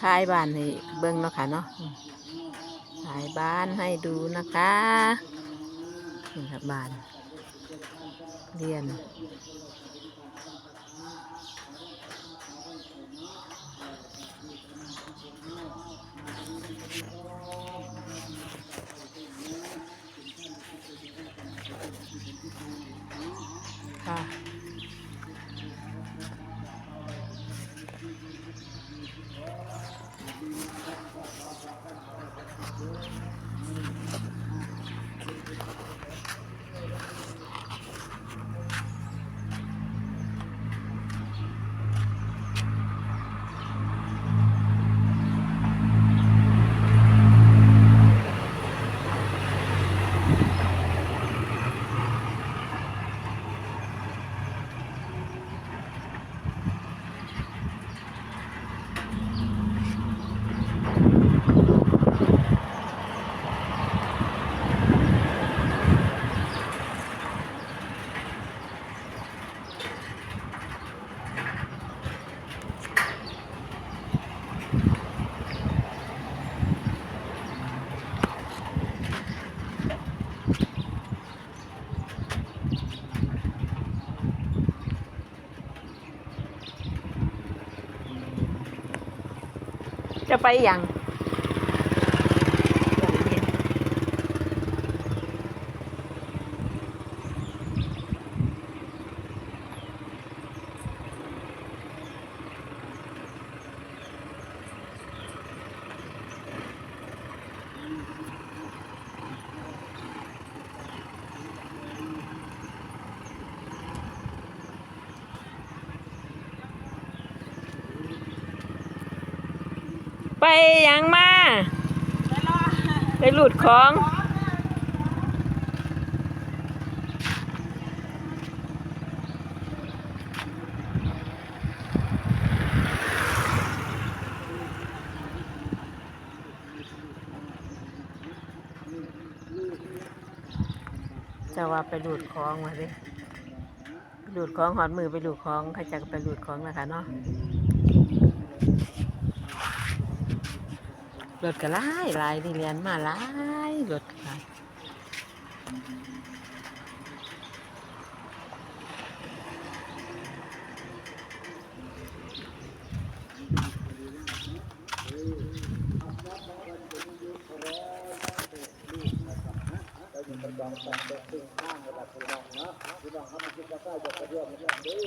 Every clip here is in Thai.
ท้ายบ้านให้เบิ่งเนาะค่ะเนาะท้ายบ้านให้ดูนะคะนี่ค่ะบ้านเรียน จะไปยัง ยังมา ไปหลุดของ จะว่าไปหลุดของมาดิหลุดของหอดมือไปหลุดของใครจะไปหลุดของนะคะเนาะ รถก็หลายหลายที่เรียนมาหลายรถค่ะนี่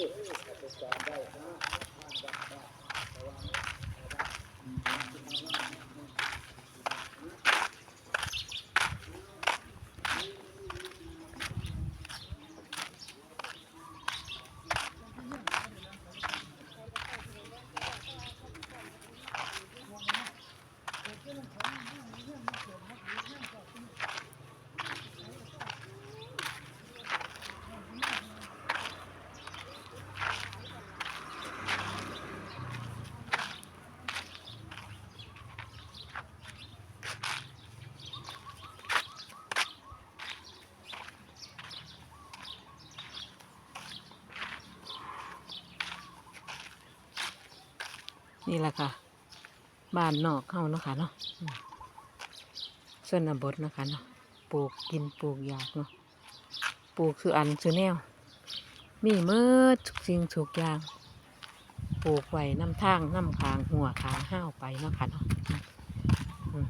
ี่แหละค่ะ บ้านนอกเข้าเนาะค่ะเนาะอืมส่วนบทนะคะเนาะปลูกกินปลูกอยากเนาะปลูกคืออันคือแนว มีเมื่อทุกสิ่งทุกอย่าง ปลูกไว้น้ำทางน้ำขางหัวขางห้าวไปเนาะค่ะเนาะอืม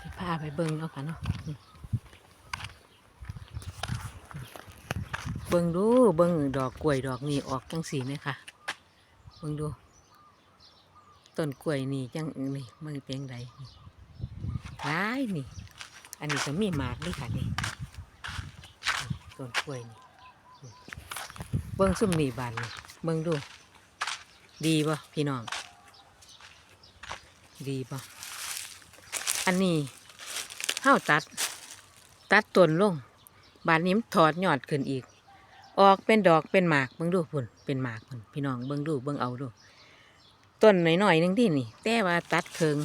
สิพาไปเบิ่งเนาะค่ะเนาะอืม เบิ่งดูเบิ่งดอกกล้วยดอกนี้ออกจังสีไหมค่ะเบิ่งดูต้นกล้วยนี่จังนี่มันเป็นไงนี่ร้ายนี่ อันนี้ก็มีหมากด้วยค่ะนี่ต้นกล้วยนี่เบิ่งซุ่มนี่บานนี่เบิ่งดู ดีป่ะพี่น้อง ดีป่ะอันนี้เห้าตัด ตัดต้นลง บานนี้มถอดยอดขึ้นอีก ออกเป็นดอกเป็นหมากเบิ่งดูพุ่นเป็นหมากพุ่นพี่น้องเบิ่งดูเบิ่งเอาดูต้นหน่อยๆหนึงที่นี่ แต่ว่าตัดเคิง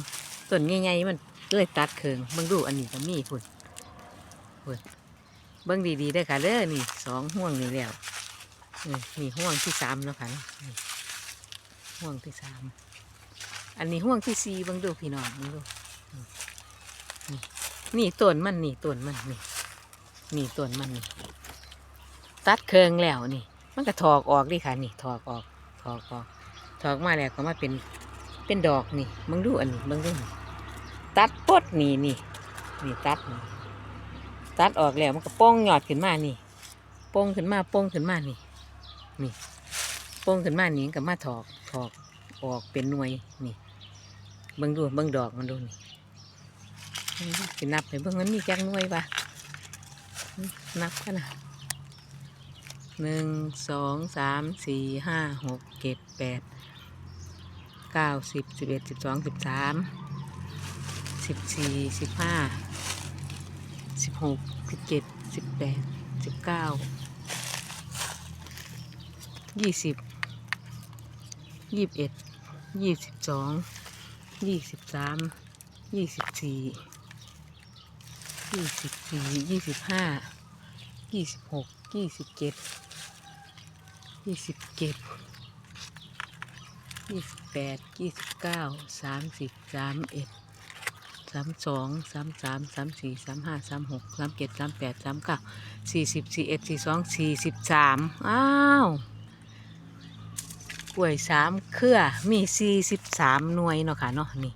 ต้นใหญ่ๆมันเลยตัดเคิงเบิ่งดูอันนี้ก็มีพุ่นพุ่นเบิ่งดีๆได้ค่ะเด้อนี่สองห่วงนี่แล้วนี่มีห่วงที่สามแล้วค่ะห่วงที่สามอันนี้ห่วงที่สี่เบังดูพี่น้องเบังดูนี่นี่ต้นมันนี่ต้นมันนี่นี่ต้นมันนี่ ตัดเคืองแล้วนี่ มันก็ถอกออกดิค่ะ นี่ถอกออกถอกออกถอกมาแล้วก็มาเป็นเป็นดอกนี่เบังดูอันนี้เบังดูตัดปดนี่นี่นี่ตัดนี่ตัดออกแล้วมันก็โป้งหยอดขึ้นมานี่โป้งขึ้นมาโป้งขึ้นมานี่ นี่โป้งขึ้นมานี่ก็มาถอกถอกออกเป็นหน่วยนี่เบิ่งดูเบิ่งดอกมันดูนี่สินับให้เบิ่งมันมีแจักหน่วยปะนับกันนะ หนึ่งสองสามสี่ห้าหกเจ็ดแปดเก้าสิบสิบเอ็ดสิบสองสิบสามสิบสี่สิบห้าสิบหกสิบเจ็ดสิบแปดสิบเก้ายี่สิบยี่สิบเอ็ดยี่สิบสองยี่สิบสามยี่สิบสี่ยี่สิบสี่ยี่สิบห้ายี่สิบหกยี่สิบเจ็ด ยี่สิบเจ็ดยี่สิบแปดยี่สิบเก้าสามสิบสามเอ็ดสามสองสามสามสามสี่สามห้าสามหกสามเจ็ดสามแปดสามเก้าสี่สิบสี่เอ็ดสี่สองสี่สิบสามอ้าวกล้วยสามเครือมีสี่สิบสามหน่วยเนาะค่ะเนาะนี่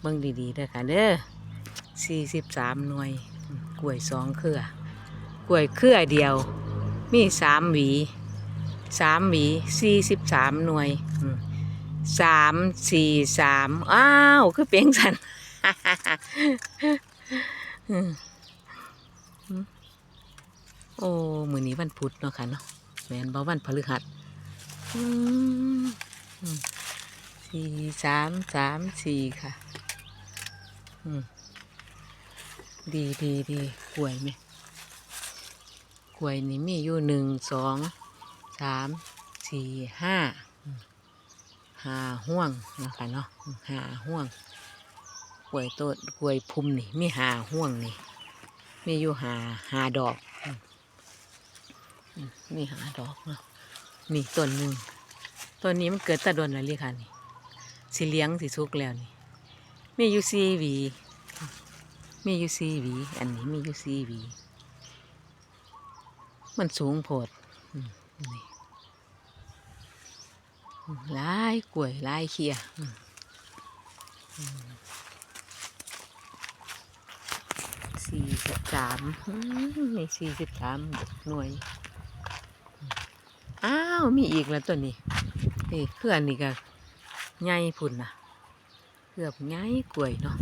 เบิ่งดีๆเด้อค่ะเด้อสี่สิบสามหน่วยกล้วยสองเครือกล้วยเครือเดียว มีสามหวี สามหวีสี่สิบสามหน่วยสามสี่สามอ้าว คือเปียงสันอืมอืมโอ้มือนี้วันพุธเนาะค่ะเนาะแมนบ่วันพฤหัสสี่สามสามสี่ค่ะดีดีดีกล้วยไหมกล้วยนี่มีอยู่หนึ่งสอง สามสี่ห้าห้าห่วงนะคะเนาะห้าห่วงกล้วยต้นกล้วยพุ่มนี่มีห้าห่วงนี่มีอยู่ห้าห้าดอกมีห้าดอกเนาะนี่ต้นหนึ่งต้นนี้มันเกิดตะดนแล้วเลยค่ะนี่สีเลี้ยงสีสุกแล้วนี่มีอยู่ซีหวีมีอยู่ซีหวี อันนี้มีอยู่ซีหวี มันสูงโพดอืมนี่อืมห ลายกล้วยลายเขียสี่สิบสามอืมมีสี่สิบสามหน่วย อ้าว มีอีกแล้วตัวนี้นี่เครืออันนี้ก็ใหญ่พุ่นนะเกือบใหญ่กล้วยเนาะ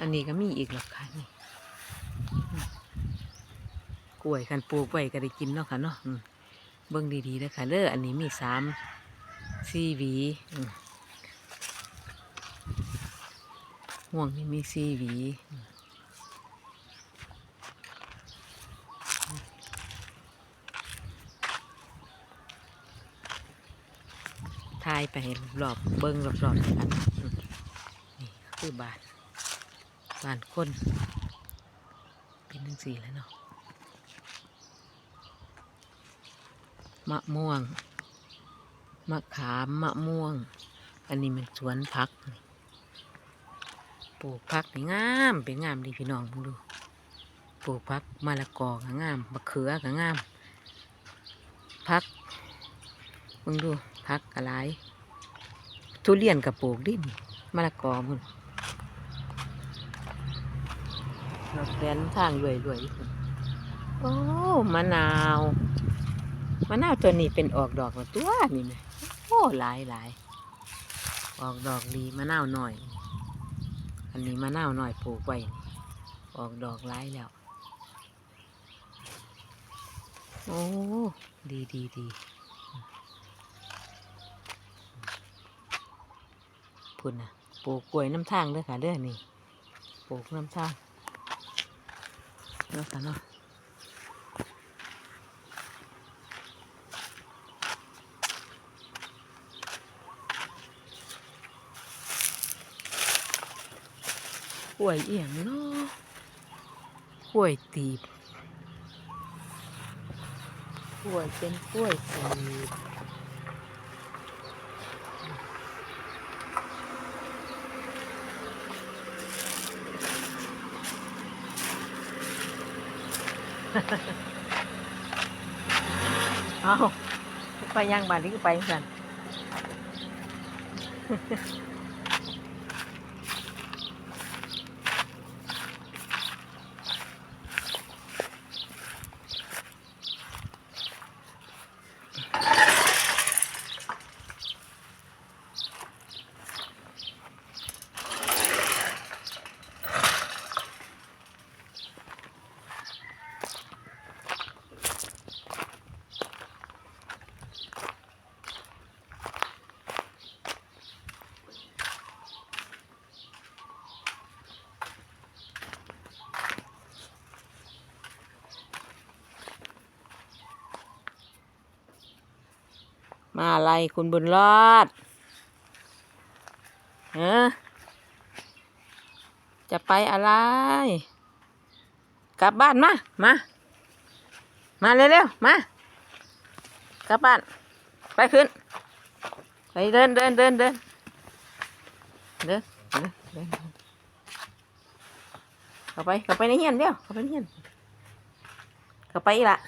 อันนี้ก็มีอีกหรอกค่ะนี่ ล้วยคันปลูกไว้ก็ได้กินเนาะค่ะเนาะเบิ่งดีๆนะคะเด้ออันนี้มีสามสี่หวีห่วงนี่มีสี่หวีทายไปรอบๆเบิ้งรอบๆกันนี่คือบานบานคนเป็นทั้งสี่แล้วเนาะ มะม่วง มะขามมะม่วง อันนี้มันสวนพักปลูกพักนี่งามเป็นงามดีพี่น้องเบิ่งดูปลูกพักมะละกอก็งามมะเขือก็งามพักมึงดูพักอะไรทุเรียนกับปลูกดินมะละกอมึงเราแดนทางรวยรวยๆโอ้มะนาว มะนาวตัวนี้เป็นออกดอกแล้วตัวนี่นะโอ้หลายหลายออกดอกดีมะนาวหน่อย อันนี้มะนาวหน่อยปลูกไว้นี่ออกดอกหลายแล้วโอ้ดีดีดีพุ่นนะปลูกกล้วยน้ำทางเด้อค่ะเด้อนี่ปลูกน้ำทางเนาะค่ะเนาะ ล้วยเอียงเนาะกล้วยตีบล้วยเป็นกล้วยสีบเอาไปย่างบ้านนี้ก็ไปสั่น มาอะไรคุณบุญรอดเออจะไปอะไร กลับบ้านมา มา มาเร็วๆ มา กลับบ้าน ไปขึ้น ไปเดินเดินเดินเดินเดินเดินเดินเข้าไปเข้าไปในเฮียนเดียวเข้าไปในเฮียนเข้าไปอีกละ